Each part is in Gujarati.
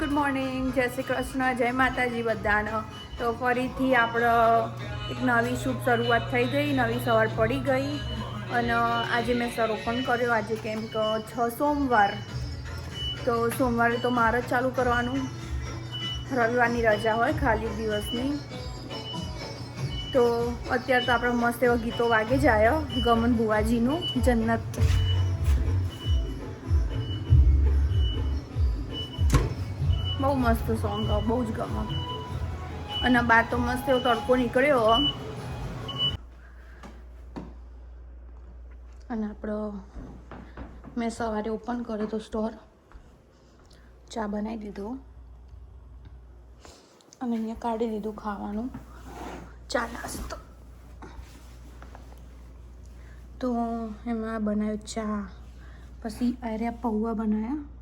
ગુડ મોર્નિંગ જય શ્રી કૃષ્ણ, જય માતાજી બધાનો. તો ફરીથી આપણો એક નવી શુભ શરૂઆત થઈ ગઈ, નવી સવાર પડી ગઈ. અને આજે મેં સરોપણ કર્યો, આજે કેમ કે છ સોમવાર. તો સોમવારે તો મારે જ ચાલુ કરવાનું. રવિવારની રજા હોય ખાલી દિવસની. તો અત્યારે તો આપણે મસ્ત એવા ગીતો વાગે જાય ગમન બુવાજીનું જન્નત. બહુ મસ્ત સોંગ બહુ જ ગમે. અને બાર તો મસ્ત એવો તડકો નીકળ્યો અને આપણો મેં સવારે ઓપન કર્યો તો સ્ટોર ચા બનાવી દીધો. અને અહીંયા કાઢી દીધું ખાવાનું. ચા નાસ્તો. તો એમાં બનાવ્યો ચા. પછી આર્યા પૌવા બનાવ્યા.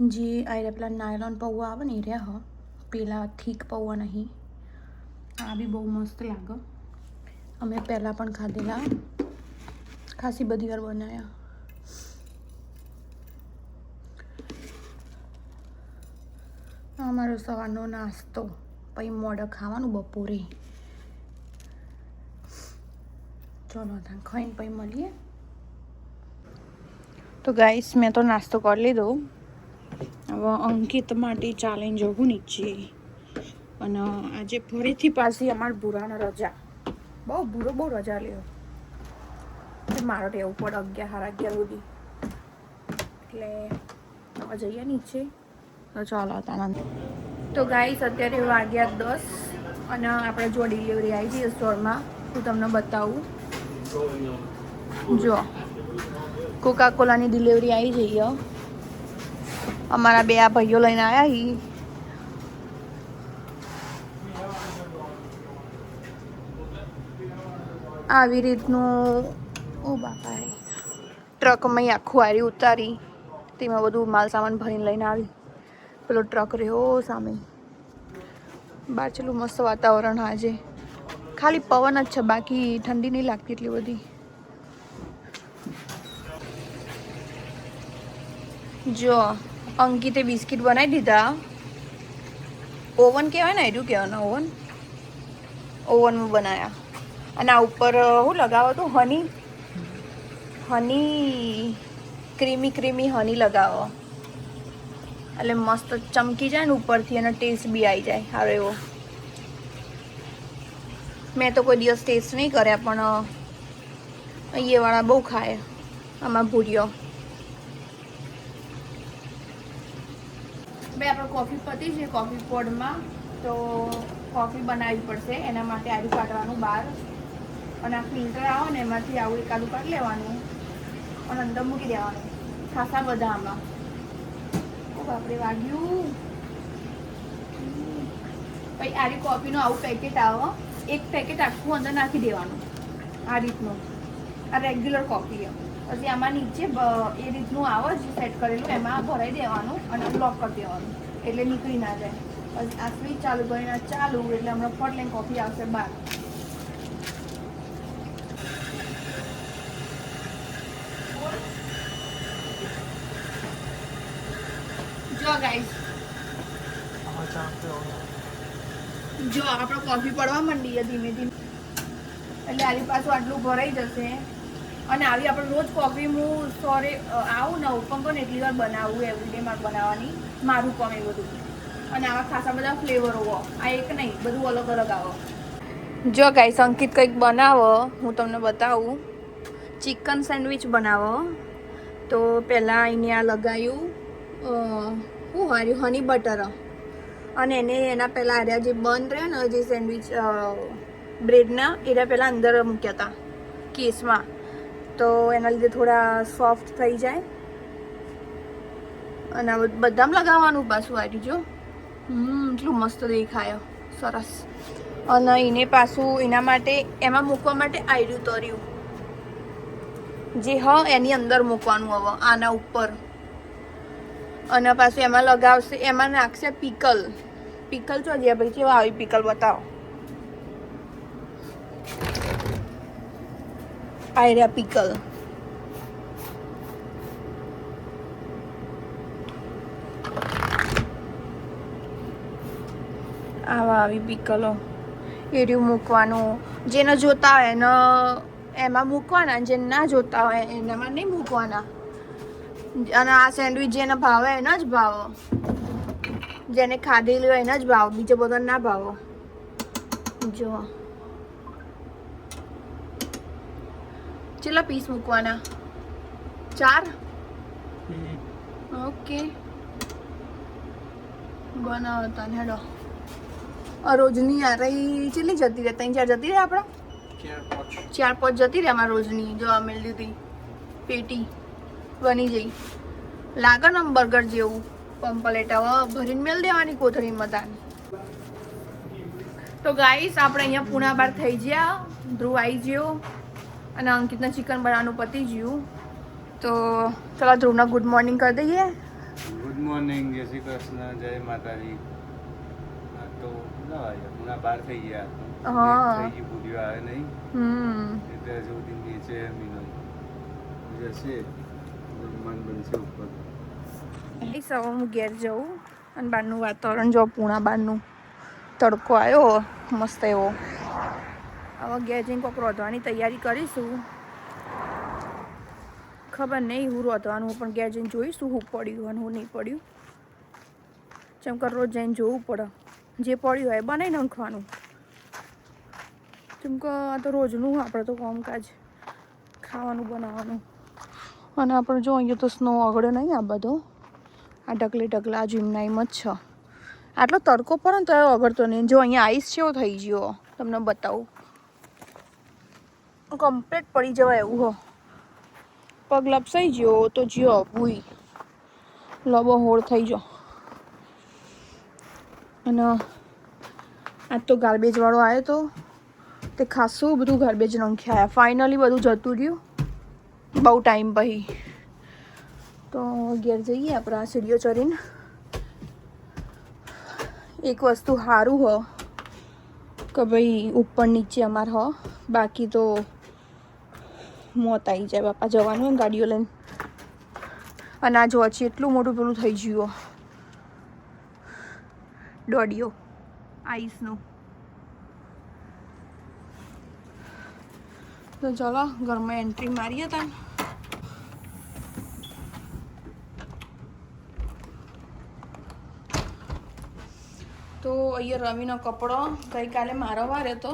જે આ પેલા નાયલોન પૌવા આવે ને એ રહ્યા હ. પેલા થીક પૌવા નહીં. આ બી બહુ મસ્ત લાગે. અમે પહેલાં પણ ખાધેલા. ખાસી બધી વાર બનાવ્યા અમારો સવારનો નાસ્તો. પછી મોડે ખાવાનું બપોરે. ચલો ત્યાં ખાઈને પછી મળીએ. તો ગાઈસ, મેં તો નાસ્તો કરી લીધો. અંકિત માટે ચાલીને જવું નીચે અને આજે ફરીથી પાછી અમારા ભૂરાનો રજા. બહુ ભૂરો, બહુ રજા લ્યો. મારો રહેવું પડે અગિયાર સાડા અગિયાર સુધી. એટલે હવે જઈએ નીચે તો ચાલો તાનંદ તો ગાઈસ અત્યારે વાગ્યા દસ અને આપણે જો ડિલિવરી આવી જઈએ સ્ટોરમાં હું તમને બતાવું. જો કોકા કોલાની ડિલિવરી આવી જઈએ અમારા બે આ ભાઈઓ લઈને આવ્યા હી આવી રીતનું, ઓ બાપા ટ્રકમાં આખું આરી ઉતારી, તેમાં બધું માલ સામાન ભરીને લઈને આવી. પેલો ટ્રક રહ્યો સામે. બહાર ચેલું મસ્ત વાતાવરણ આજે. ખાલી પવન જ છે, બાકી ઠંડી નહીં લાગતી એટલી બધી. જો અંકિતે બિસ્કિટ બનાવી દીધા. ઓવન કહેવાય ને એટલું કહેવાનું ઓવન? ઓવનમાં બનાવ્યા અને આ ઉપર શું લગાવો તો? Honey? Honey creamy creamy honey લગાવો. એટલે મસ્ત ચમકી જાય ને ઉપરથી અને ટેસ્ટ બી આવી જાય, સારો એવો. મેં તો કોઈ દિવસ ટેસ્ટ નહીં કર્યા, પણ અહીંયાવાળા બહુ ખાય, આમાં ભૂર્યો. ભાઈ આપણે કોફી પતી છે કોફી પોડમાં તો કોફી બનાવવી પડશે, એના માટે આદુ કાઢવાનું બહાર. અને આ ફિલ્ટર આવે ને, એમાંથી આવું એક આદુ કાઢી લેવાનું. અને અંદર મૂકી દેવાનું. ખાસા બધા આમાં. ઓ આપણે વાગ્યું. પછી આરી કોફીનું આવું પેકેટ આવે એક પેકેટ આખું અંદર નાખી દેવાનું. આ રીતનું. આ રેગ્યુલર કોફી પછી આમાં નીચે એ રીતનું આવે છે સેટ કરેલું એમાં ભરાઈ દેવાનું અને બ્લોક કરી દેવાનું એટલે નીકળી ના જાય. પછી આ સ્વિચ ચાલુ કરીને ચાલુ એટલે હમણાં ફટ લઈને કોફી આવશે બહાર જો ગાઈસ જો આપણે કોફી પડવા માંડીએ ધીમે ધીમે. એટલે આની પાછું આટલું ભરાઈ જશે. અને આવી આપણે રોજ કોફી હું સોરે આવું ને ઓપન પણ એટલી વાર બનાવું એવરીડે મારે બનાવવાની, મારું પણ એ બધું. અને આવા ખાસા બધા ફ્લેવરો આ એક નહીં, બધું અલગ અલગ આવો. જો ગાઈસ અંકિત કંઈક બનાવો, હું તમને બતાવું. ચિકન સેન્ડવિચ બનાવો. તો પહેલાં એને આ લગાવ્યું શું હાર્યું હની બટર અને એને એના પહેલાં આર્યા જે બંધ રહ્યા ને, જે સેન્ડવિચ બ્રેડના એના પહેલાં અંદર મૂક્યા હતા કેસમાં તો એના લીધે થોડા સોફ્ટ થઈ જાય. અને આ બધામાં લગાવવાનું પાછું આવ્યું જો હમ, એટલું મસ્ત દેખાય. સરસ. અને એને પાછું એના માટે, એમાં મૂકવા માટે આયરું તર્યું. જે હ, એની અંદર મૂકવાનું હવે, આના ઉપર. અને પાછું એમાં લગાવશે, એમાં નાખશે પીકલ. પીકલ જો જ્યાં ભાઈ કેવા આવી પીકલ બતાવો. આયરા પીકલ આવા આવી પીકલો. એર્યું મૂકવાનું. જેને જોતા હોય એનો એમાં મૂકવાના જે ના જોતા હોય એનામાં નહીં મૂકવાના. અને આ સેન્ડવિચ જેને ભાવે એનો જ ભાવો. જેને ખાધેલી હોય એનો જ ભાવ, બીજો બધો ના ભાવો. જો કેટલા પીસ મૂકવાના? ચાર? ઓકે. બનાવતા ને હેડો. આ રોજની આ રહી કેટલી જતી રહે? ત્રણ ચાર જતી રહે આપણે ચાર પાંચ. જતી રહે અમારે રોજની જો આ મેળ દીધી. પેટી બની જઈ. લાગે ને બર્ગર જેવું. પંપલેટ હવે ભરીને મેળ દેવાની કોથળીમાં તાન તો ગાઈસ આપણે અહીંયા પૂણા બાર થઈ ગયા. ધ્રુવ આવી ગયો. અને અંકિતના ચિકન બનાવવાનું પતી ગયું તો ચલો ધ્રુવના ગુડ મોર્નિંગ કરી દઈએ. ગુડ મોર્નિંગ જય શ્રી કૃષ્ણ જય માતાજી. તો હમણાં બહાર થઈ ગયા હા. થઈ પૂરીઓ આવે નહીં. હમ. એટલે સુધી નીચે મિનલ જશે મન બનશે ઉપર. એ સવા હું ઘેર જઉં અને બહારનું વાતાવરણ જો પૂણા બહારનું તડકો આવ્યો મસ્ત એવો. હવે ઘેર જઈને રોધવાની તૈયારી કરીશું. ખબર નહીં હું રોધવાનું પણ ઘેર જોઈશું હું પડ્યું અને હું નહીં પડ્યું. જેમ કે રોજ જઈને જોવું પડે. જે પડ્યું હોય બનાવી નાખવાનું. જેમ કે આ તો રોજનું આપણે તો કામકાજ, ખાવાનું, બનાવવાનું. અને આપણે જો અહીંયા તો સ્નો આગળ નહીં આ બધો. આ ઢગલે ઢગલા જીમના એમ જ છે. આટલો તડકો પણ તો અગડતો નહીં. જો અહીંયા આઈસ જેવો થઈ ગયો. તમને બતાવું. કમ્પ્લીટ પડી જવાય એવું, હો. પગ લપસાઈ ગયો તો જ્યો ભૂઈ. લબો હોળ થઈ ગયો. અને આજ તો ગાર્બેજવાળો આવ્યો તો, તે ખાસું બધું ગાર્બેજ નંખ્યા ફાઇનલી બધું જતું રહ્યું, બહુ ટાઈમ પછી. તો ઘેર જઈએ આપણે સીડીઓ ચડીને એક વસ્તુ સારું હો, કે ભાઈ ઉપર નીચે અમાર, હો. બાકી તો મોત આવી જાય, બાપા જવાનું હોય ગાડીઓ લઈને. અને આ જોવા છીએ એટલું મોટું પેલું થઈ ગયું. દોડિયો, આઈસનું. તો ચલો, ઘરમાં એન્ટ્રી મારીએ તા તો અહીંયા રવિનો કપડો ગઈકાલે મારો વાર્યો હતો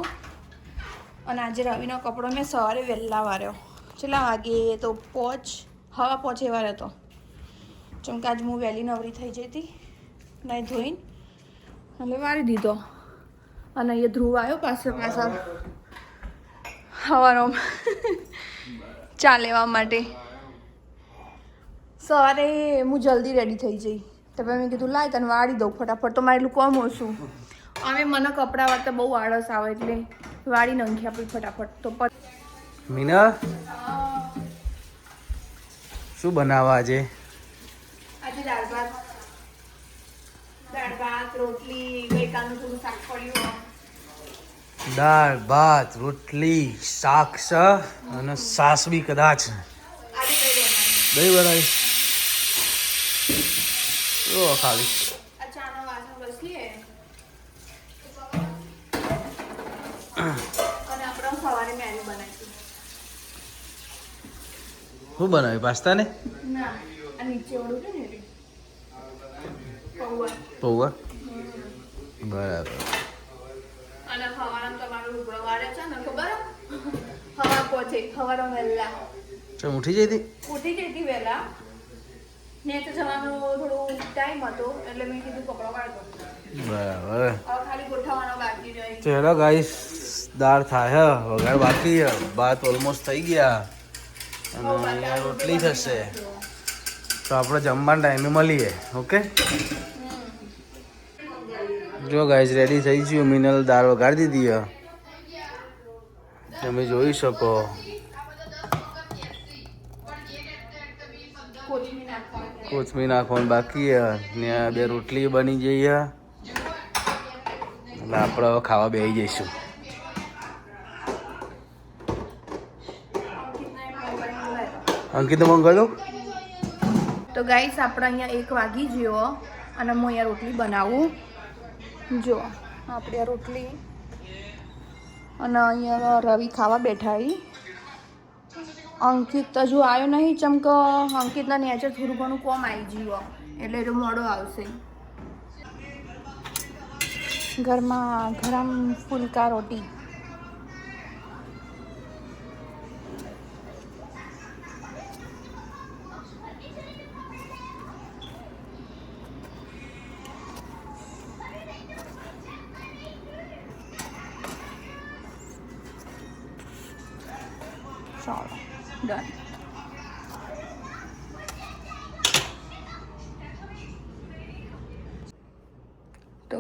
અને આજે રવિનો કપડો મેં સવારે વહેલા વાર્યો. કેટલા વાગે તો પહોંચ હવા પહોંચે વાર હતો કે આજ હું વહેલી નવરી થઈ જઈ હતી નહીં ધોઈને. એટલે મારી દીધો. અને અહીંયા ધ્રુવ આવ્યો પાછળ પાછળ હવાનો ચા લેવા માટે. સવારે હું જલ્દી રેડી થઈ જઈ. તો પછી મેં કીધું, લાય તને વાળી દઉં ફટાફટ. તો મારે કોમ ઓછું અમે મને કપડાં વાળતા બહુ આળસ આવે એટલે વાળી નાખી આપણી ફટાફટ. તો પછી મીના? શું બનાવવા આજે? આજે દાળ ભાત. દાળ ભાત રોટલી ગઈકાલનું થોડું શાક પડ્યું દાળ ભાત રોટલી શાક છે અને સાસ બી કદાચ દહીં બનાવી. ઓ ખાલી આ ચાના વાસણ ઘસીએ અને આપણે સવારે મેરી બનાવીશું શું બનાવ્યું? પાસ્તા ને? પૌવા. પૌવા? બરાબર. અને હવાના તમારું લુગડો વાળે છે ને ખબર? હવા પહોંચે હવારો વહેલા. ચમ ઉઠી જઈ હતી? ઉઠી જઈ હતી વહેલા. ને તો જવાનું થોડું ટાઈમ હતો એટલે મેં કીધું કપડો બરાબર. હવે ખાલી ગોઠવવાનો બાકી રહી. ચલો ગાઈસ દાળ થાય વઘાર બાકી બાત ભાત ઓલમોસ્ટ થઈ ગયા. અને અહીંયા રોટલી થશે. તો આપણે જમવાના ટાઈમે મળીએ, ઓકે? જો ગાઈઝ રેડી થઈ ગયું, મિનલ દાળ વગાડી દીધી તમે જોઈ શકો. કોથમીર નાખવાની બાકી ને બે રોટલી બની હે એટલે આપણે ખાવા બેસી જઈશું. અંકિત મંગાવ્યો તો ગાઈસ, આપણે અહીંયા એક વાગી જુઓ અને હું અહીંયા રોટલી બનાવું. જો, આપણે આ રોટલી. અને અહીંયા રવિ ખાવા બેઠા અંકિત તો હજુ આવ્યો નહીં ચમક અંકિતના નેચર થોડું ઘણું કોમ આવી ગયું. એટલે એ મોડો આવશે. ઘરમાં ગરમ ફુલકા રોટી.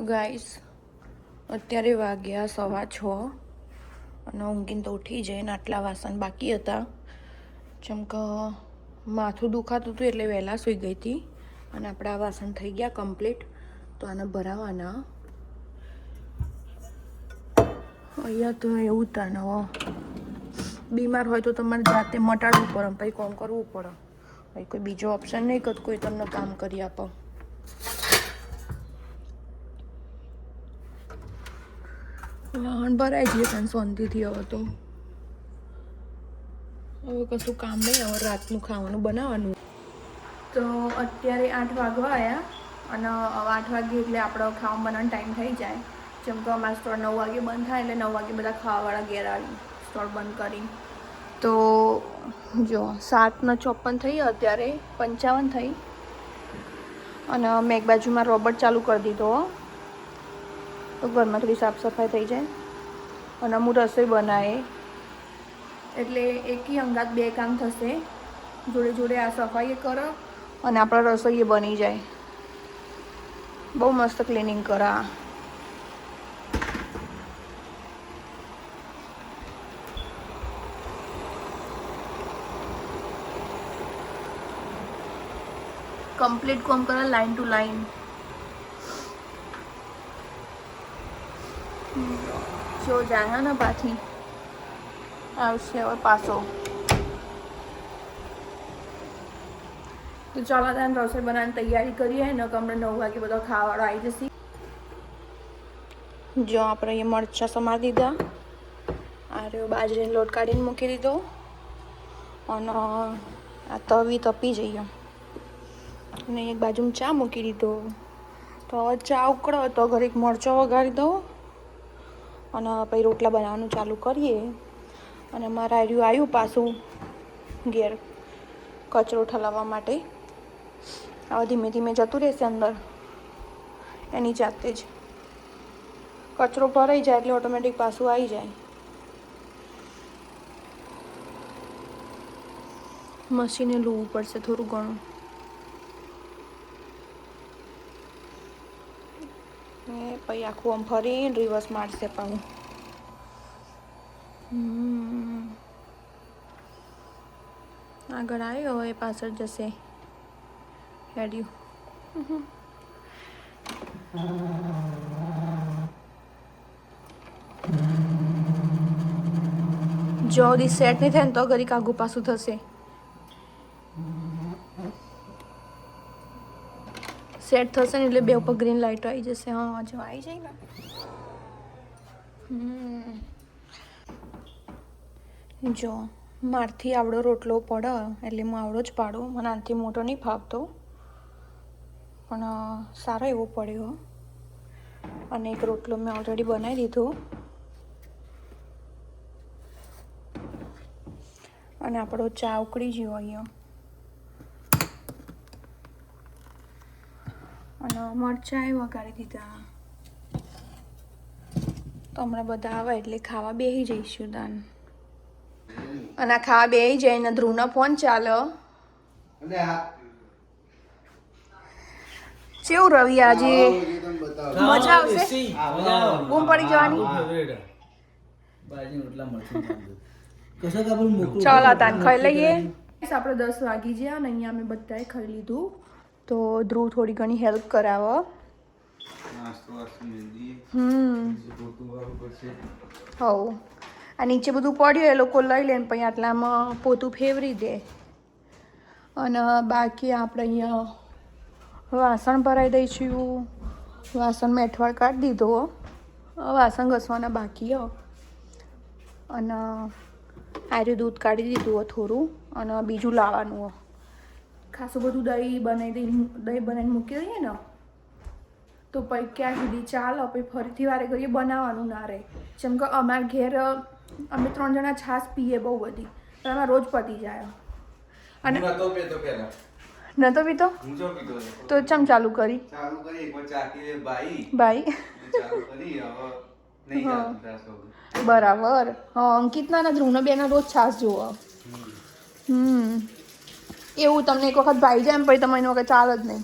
તો ગાઈસ અત્યારે વાગ્યા સવા છ અને ઊંઘીને તો ઉઠી જઈને આટલા વાસણ બાકી હતા. જેમ કે માથું દુખાતું હતું એટલે વહેલા સૂઈ ગઈ હતી અને આપણા વાસણ થઈ ગયા કમ્પ્લીટ તો આને ભરાવાના. અહીંયા તો એવું તાને બીમાર હોય તો તમારે જાતે મટાડવું પડે, પછી કોમ કરવું પડે. કોઈ બીજો ઓપ્શન નહીં કરતું કોઈ તમને કામ કરી આપો. વાહન ભરાઈ જઈએ ત્યાં શાંતિથી હવે તો. હવે કશું કામ નહીં, હવે રાતનું ખાવાનું બનાવવાનું. તો અત્યારે આઠ વાગવા આવ્યા અને આઠ વાગે એટલે આપણો ખાવાનું બનાવવાનો ટાઈમ થઈ જાય. જેમ કે અમારા સ્ટોર નવ વાગે બંધ થાય એટલે નવ વાગે બધા ખાવાવાળા ઘેર આવી સ્ટોર બંધ કરી. તો જો સાતના ચોપન થઈ અત્યારે, પંચાવન થઈ. અને મેં એક બાજુમાં રોબોટ ચાલુ કરી દીધો. તો ઘરમાં થોડી સાફ સફાઈ થઈ જાય અને હું રસોઈ બનાવે એટલે એકી અંગાત બે કામ થશે. જોડે જોડે આ સફાઈ કરો અને આપણા રસોઈ બની જાય. બહુ મસ્ત ક્લિનિંગ કરા કમ્પ્લીટ કોમ કરા લાઈન ટુ લાઈન જો જાય પાછી. આવશે હવે પાછો. તો ચાલો ત્યાં રસોઈ બનાવવાની તૈયારી કરીએ ને કમરે નવ વાગે બધો ખાવાળો આવી જશે. જો આપણે અહીંયા મરચાં સમારી દીધા. આ રહ્યો બાજરીનો લોટ કાઢીને મૂકી દીધો. અને આ તવી તપી જઈએ અને એક બાજુમાં ચા મૂકી દીધો. તો ચા ઉકળો તો ઘરે એક મરચો વગાડી દઉં. અને પછી રોટલા બનાવવાનું ચાલુ કરીએ. અને મારા આર્યું આવ્યું પાછું ઘેર કચરો ઠલાવવા માટે. હવે ધીમે ધીમે જતું રહેશે અંદર. એની જાતે જ. કચરો ભરાઈ જાય એટલે ઓટોમેટિક પાછું આવી જાય. મશીને લૂવું પડશે થોડું ઘણું. ને પછી આખું આમ ફરીને રિવર્સ મારશે પાછું. આગળ આવ્યો હવે પાછળ જશે. હેડ્યું. જો સુધી સેટ નહીં થાય ને તો ઘરી કાગુ પાછું થશે. સેટ થશે ને એટલે બે ઉપર ગ્રીન લાઈટ આવી જશે. હા જો આવી જાય ને. જો, મારથી આવડો રોટલો પડે, એટલે હું આવડો જ પાડું. મને આનાથી મોટો નહીં ફાવતો. પણ સારો એવો પડ્યો. અને એક રોટલો મેં ઓલરેડી બનાવી દીધો. અને આપણો ચા ઉકળી ગયો અહીંયા. અને મરચાં એ વગાડી દીધા. તો હમણાં બધા આવે એટલે ખાવા બેસી જઈશું દાન અને આ ખાવા બેસી જાય ને ધ્રુવનો ફોન ચાલો. કેવું રવિ આજે? મજા આવશે? બૂમ પડી જવાની? ચાલો તાન ખાઈ લઈએ. આપણે દસ વાગી ગયા અને અહીંયા અમે બધાએ ખાઈ લીધું. તો ધ્રુવ થોડી ઘણી હેલ્પ કરાવો. હમ. હવ. આ નીચે બધું પડ્યું એ લોકો લઈ લે ને પછી આટલામાં પોતું ફેવરી દે. અને બાકી આપણે અહીંયા વાસણ ભરાઈ દઈશું. વાસણ મેં અઠવાડ કાઢી દીધો. વાસણ ઘસવાના બાકી હો. અને આર્યું દૂધ કાઢી દીધું હો થોડું. અને બીજું લાવવાનું હો. ખાસું બધું દહીં બનાવી દઈ દહીં બનાવીને મૂકી દઈએ ને તો પછી ક્યાં સુધી? ચાલો પછી ફરીથી વારે ઘડીએ બનાવવાનું ના રહે. જેમ કે અમારા ઘેર અમે ત્રણ જણા છાશ પીએ બહુ બધી તો એમાં રોજ પતી જાય. અને નતો પીતો. તો ચમ ચાલુ કરી? ચાલુ કરી એકવાર ચાકી લે બાઈ. ભાઈ ચાલુ કરી હવે સુધી. બરાબર. હા અંકિતના ને ધ્રુવના બેના રોજ છાશ જોવા હમ. એવું તમને એક વખત ભાઈ જાય એમ પછી એની વખત ચાલ જ નહીં.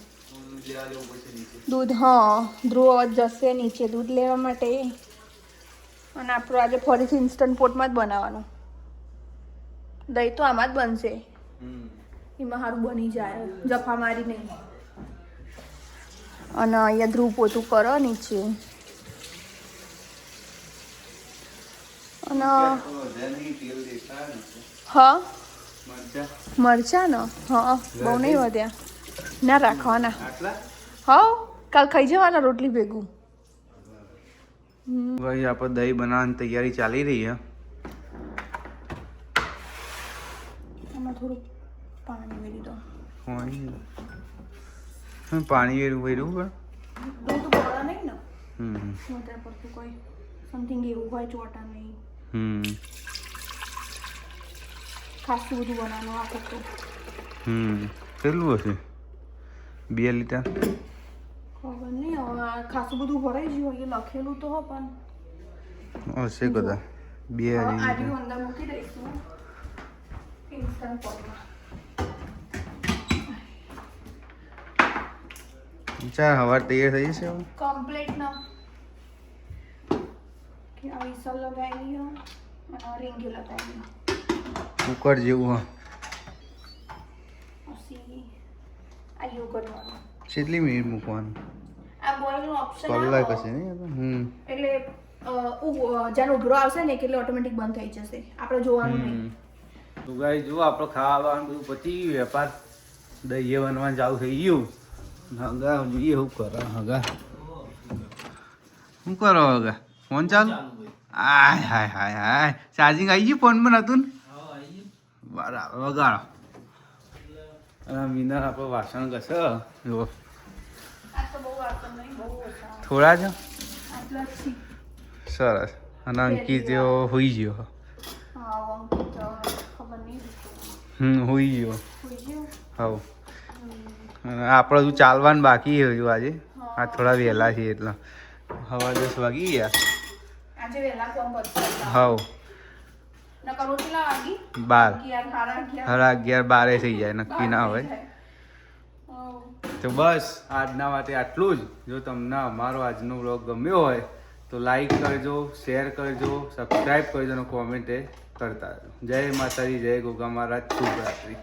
દૂધ હા ધ્રુવ જશે નીચે દૂધ લેવા માટે. અને આપણું આજે ફરીથી ઇન્સ્ટન્ટ પોટમાં જ બનાવવાનું. દહીં તો આમાં જ બનશે. એમાં સારું બની જાય. જફા મારી નહીં અને અહીંયા ધ્રુવ પોતું કરો નીચે. અને. હા? મરચાં. મરચા ને હા બહુ નહીં વધ્યા. ના રાખવાના. આટલા? હા કાલ ખાઈ જવાના રોટલી ભેગું. ભાઈ આપણે દહીં બનાવવાની તૈયારી ચાલી રહી છે. આમાં થોડું પાણી મેળી દો. પાણી પાણી વેરું વેરું પણ? બોળા નહીં ને. હમ. કોઈ સમથિંગ એવું હોય ચોટા નહીં. હમ. ખાસું બધું બનાવવાનું આ તો હમ કેટલું હશે? બે લીટર? ખબર નહીં હવે ખાસું બધું ભરાઈ ગયું હોય લખેલું તો હો પણ હશે કદા બે લીટર. અંદર મૂકી દઈશું. ઇન્સ્ટન્ટ પોટમાં ચાર હવાર તૈયાર થઈ જશે કમ્પ્લીટ ના. કે આ વિસલ લગાવી લ્યો અને રીંગી લગાવી લ્યો કુકર જેવું કેટલી મિનિટ મૂકવાનું? આ બોઇલનું ઓપ્શન કલાક હશે નહીં હમ. એટલે જ્યારે ઉભરો આવશે ને એટલે ઓટોમેટિક બંધ થઈ જશે. આપણે જોવાનું નહીં. તો ગાઈ જો આપણો ખાવાનું બધું પતી ગયું વેપાર. દહીએ બનવાનું ચાલુ થઈ ગયું. હગા જોઈએ શું કરો હગા. શું કરો હગા? ફોન ચાલુ? આય હાય હાય હાય. ચાર્જિંગ આવી ગયું? ફોનમાં નતું ને? બરાબર વગાડો. મીના આપણો વાસણ ઘસે? જો? આ તો બહુ વાસણ નહીં બહુ ઓછા થોડા જ સરસ અને અંકિત હોઈ ગયો હમ હોઈ ગયો. હવ. આપણે હજુ ચાલવાનું બાકી હજુ આજે. આ થોડા વહેલા છીએ એટલે. હવા દસ વાગી ગયા. હવ. બાર. સાડા અગિયાર. બારે થઈ જાય નક્કી ના હોય. તો બસ આજના માટે આટલું જ. જો તમને અમારો આજનો વ્લોગ ગમ્યો હોય તો લાઈક કરજો શેર કરજો સબસ્ક્રાઈબ કરજો અને કોમેન્ટ કરતા જય માતાજી જય ગોગા મહારાજ શુભરાત્રી.